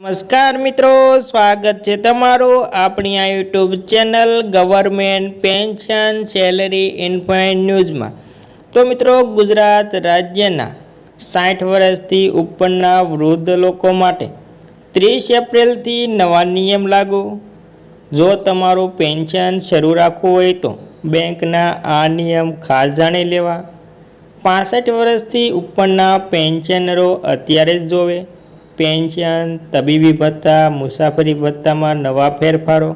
નમસ્કાર મિત્રો, સ્વાગત છે તમારું આપણી આ YouTube channel government pension salary ઇન્ફાઇન ન્યૂઝમાં. તો મિત્રો, ગુજરાત રાજ્યના સાઠ વર્ષથી ઉપરના વૃદ્ધ લોકો માટે ત્રીસ એપ્રિલથી નવા નિયમ લાગુ. જો તમારું પેન્શન શરૂ રાખવું હોય તો બેંકના આ નિયમ ખાસ જાણી લેવા. પાસઠ વર્ષથી ઉપરના પેન્શનરો અત્યારે જ જોવે. પેન્શન, તબીબી ભત્તા મુસાફરી ભત્તામાં નવા ફેરફારો.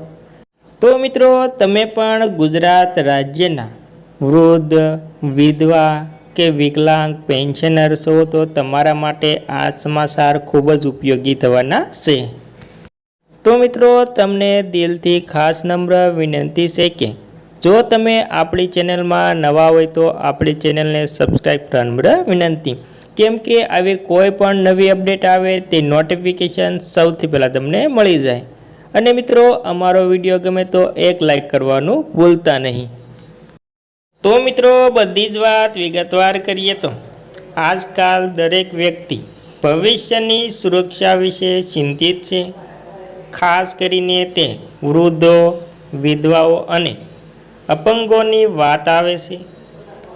તો મિત્રો, તમે પણ ગુજરાત રાજ્યના વૃદ્ધ, વિધવા કે વિકલાંગ પેન્શનર છો, તો તમારા માટે આ સમાચાર ખૂબ જ ઉપયોગી થવાના છે. તો મિત્રો, તમને દિલથી ખાસ નમ્ર વિનંતી છે કે જો તમે આપણી ચેનલમાં નવા હોય તો આપણી ચેનલને સબસ્ક્રાઈબ નમ્ર વિનંતી. કેમ કે આવી કોઈ પણ નવી અપડેટ આવે તે નોટિફિકેશન સૌથી પહેલાં તમને મળી જાય. અને મિત્રો, અમારો વીડિયો ગમે તો એક લાઈક કરવાનું ભૂલતા નહીં. તો મિત્રો, બધી જ વાત વિગતવાર કરીએ તો. આજકાલ દરેક વ્યક્તિ ભવિષ્યની સુરક્ષા વિશે ચિંતિત છે. ખાસ કરીને તે વૃદ્ધો, વિધવાઓ અને અપંગોની વાત આવે છે.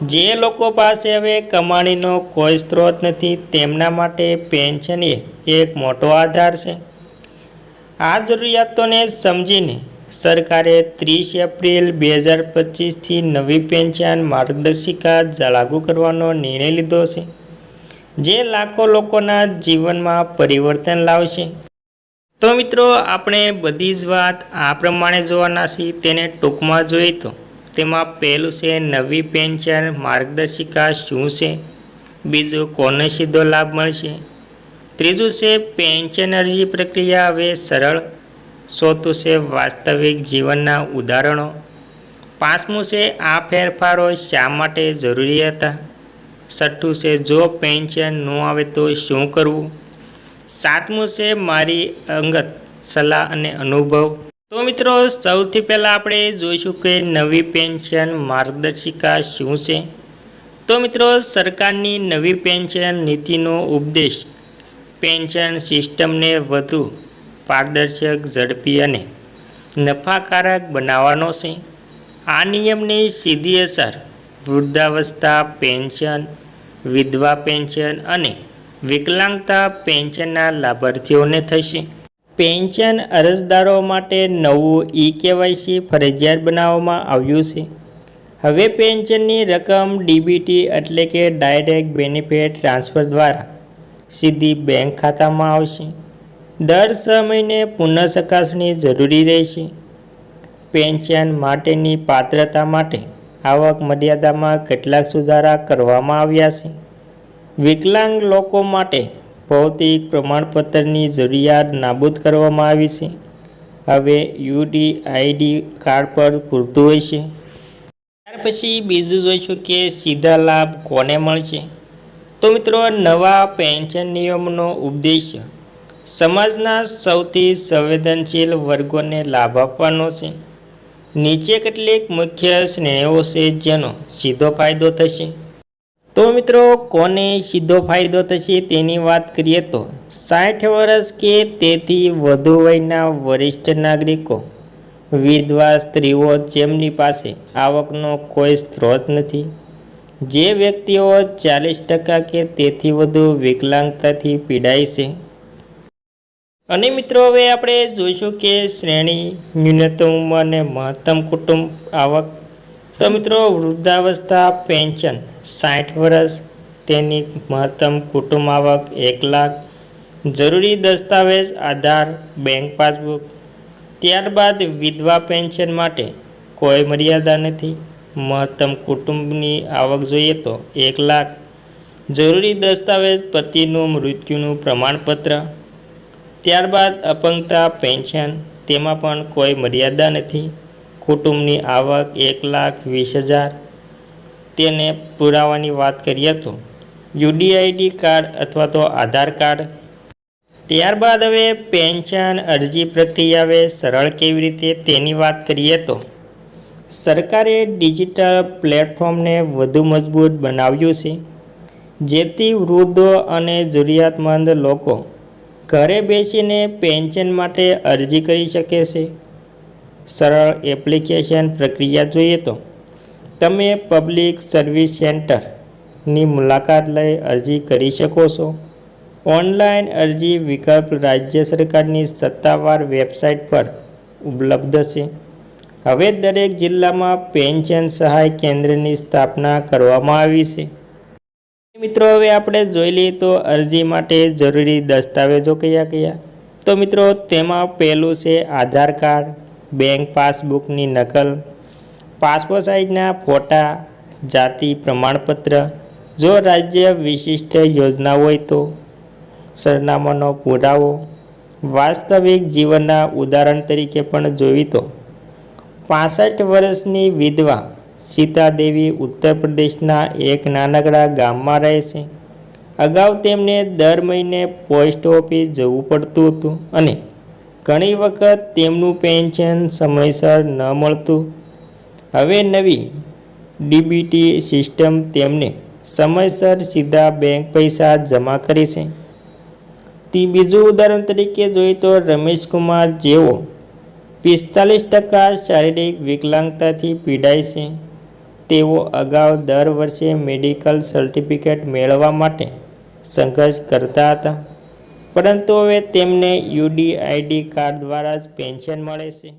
જે લોકો પાસે હવે કમાણીનો કોઈ સ્ત્રોત નથી, તેમના માટે પેન્શન એ એક મોટો આધાર છે. આ જરૂરિયાતોને સમજીને સરકારે ત્રીસ એપ્રિલ બે હજાર પચીસથી નવી પેન્શન માર્ગદર્શિકા લાગુ કરવાનો નિર્ણય લીધો છે, જે લાખો લોકોના જીવનમાં પરિવર્તન લાવશે. તો મિત્રો, આપણે બધી જ વાત આ પ્રમાણે જોવાના છીએ. તેને ટૂંકમાં જોઈએ તો તેમાં પહેલું છે, નવી પેન્શન, માર્ગદર્શિકા શું છે? બીજું કોને સીધો લાભ મળશે? ત્રીજું છે, પેન્શન અરજી પ્રક્રિયા હવે સરળ. ચોથું છે, વાસ્તવિક જીવનના ઉદાહરણો. પાંચમું છે, આ ફેરફારો શા માટે જરૂરી હતા? છઠ્ઠું છે, જો પેન્શન ન આવે તો શું કરવું? સાતમું છે, મારી અંગત સલાહ અને અનુભવ. તો મિત્રો, સૌથી પહેલાં આપણે જોઈશું કે નવી પેન્શન માર્ગદર્શિકા શું છે. તો મિત્રો, સરકારની નવી પેન્શન નીતિનો ઉપદેશ પેન્શન સિસ્ટમને વધુ પારદર્શક, ઝડપી અને નફાકારક બનાવવાનો છે. આ નિયમની સીધી અસર વૃદ્ધાવસ્થા પેન્શન, વિધવા પેન્શન અને વિકલાંગતા પેન્શનના લાભાર્થીઓને થશે. પેન્શન અરજદારો માટે નવું ઈ કેવાયસી ફરજિયાત બનાવવામાં આવ્યું છે. હવે પેન્શનની રકમ ડીબીટી એટલે કે ડાયરેક્ટ બેનિફિટ ટ્રાન્સફર દ્વારા સીધી બેંક ખાતામાં આવશે. દર છ મહિને પુનઃચકાસણી જરૂરી રહેશે. પેન્શન માટેની પાત્રતા માટે આવક મર્યાદામાં કેટલાક સુધારા કરવામાં આવ્યા છે. વિકલાંગ લોકો માટે ભૌતિક પ્રમાણપત્રની જરૂરિયાત નાબૂદ કરવામાં આવી છે. હવે યુડીઆઈડી કાર્ડ પર પૂરતું હોય છે. ત્યાર પછી બીજું જોઈશું કે સીધા લાભ કોને મળશે? તો મિત્રો, નવા પેન્શન નિયમનો ઉદ્દેશ્ય સમાજના સૌથી સંવેદનશીલ વર્ગોને લાભ આપવાનો છે. નીચે કેટલીક મુખ્ય શ્રેણીઓ છે જેનો સીધો ફાયદો થશે. તો મિત્રો, કોને સીધો ફાયદો થશે તેની વાત કરીએ તો સાઠ વર્ષ કે તેથી વધુ વયના વરિષ્ઠ નાગરિકો, વિધવા સ્ત્રીઓ જેમની પાસે આવકનો કોઈ સ્ત્રોત નથી, જે વ્યક્તિઓ ચાલીસ ટકા કે તેથી વધુ વિકલાંગતાથી પીડાય છે. અને મિત્રો, હવે આપણે જોઈશું કે શ્રેણી, ન્યૂનતમ અને મહત્તમ કુટુંબ આવક તો મિત્રો, વૃદ્ધાવસ્થા, પેન્શન, સાઠ વર્ષ, તેની મહત્તમ કુટુંબ આવક એક લાખ. જરૂરી દસ્તાવેજ, આધાર, બેંક પાસબુક. ત્યારબાદ વિધવા પેન્શન માટે કોઈ મર્યાદા નથી. મહત્તમ કુટુંબની આવક જોઈએ તો એક લાખ. જરૂરી દસ્તાવેજ, પતિનું મૃત્યુનું પ્રમાણપત્ર. ત્યારબાદ અપંગતા પેન્શન, તેમાં પણ કોઈ મર્યાદા નથી. કુટુંબની આવક એક લાખ વીસ હજાર. તેને પુરાવાની વાત કરીએ તો યુડીઆઈડી કાર્ડ અથવા તો આધાર કાર્ડ. ત્યારબાદ હવે પેન્શન અરજી પ્રક્રિયા હવે સરળ કેવી રીતે તેની વાત કરીએ તો સરકારે ડિજિટલ પ્લેટફોર્મને વધુ મજબૂત બનાવ્યું છે. જેથી વૃદ્ધો અને જરૂરિયાતમંદ લોકો ઘરે બેસીને પેન્શન માટે અરજી કરી શકે છે. સરળ એપ્લિકેશન પ્રક્રિયા જોઈએ તો તમે પબ્લિક સર્વિસ સેન્ટરની મુલાકાત લઈ અરજી કરી શકો છો. ઓનલાઈન અરજી વિકલ્પ રાજ્ય સરકારની સત્તાવાર વેબસાઇટ પર ઉપલબ્ધ છે. હવે દરેક જિલ્લામાં પેન્શન સહાય કેન્દ્રની સ્થાપના કરવામાં આવી છે. મિત્રો, હવે આપણે જોઈ લઈએ તો અરજી માટે જરૂરી દસ્તાવેજો કયા કયા? તો મિત્રો, તેમાં પહેલું છે આધાર કાર્ડ બેંક પાસબુકની નકલ, પાસપોર્ટ સાઇઝના ફોટા, જાતિ પ્રમાણપત્ર, જો રાજ્ય વિશિષ્ટ યોજના હોય તો, સરનામાનો પુરાવો, વાસ્તવિક જીવનના ઉદાહરણ તરીકે પણ જોઈ તો, પાસઠ વર્ષની વિધવા સીતાદેવી ઉત્તર પ્રદેશના એક નાનકડા ગામમાં રહે છે. અગાઉ તેમને દર મહિને પોસ્ટ ઓફિસ જવું પડતું હતું અને ઘણી વખત તેમનું પેન્શન સમયસર ન મળતું. હવે નવી ડીબીટી સિસ્ટમ તેમને સમયસર સીધા બેંક પૈસા જમા કરે છે. તે બીજું ઉદાહરણ તરીકે જોઈએ તો રમેશકુમાર જેઓ પિસ્તાલીસ ટકા શારીરિક વિકલાંગતાથી પીડાય છે. તેઓ અગાઉ દર વર્ષે મેડિકલ સર્ટિફિકેટ મેળવવા માટે સંઘર્ષ કરતા હતા. પરંતુ હવે તેમને યુડીઆઈડી કાર્ડ દ્વારા જ પેન્શન મળે છે.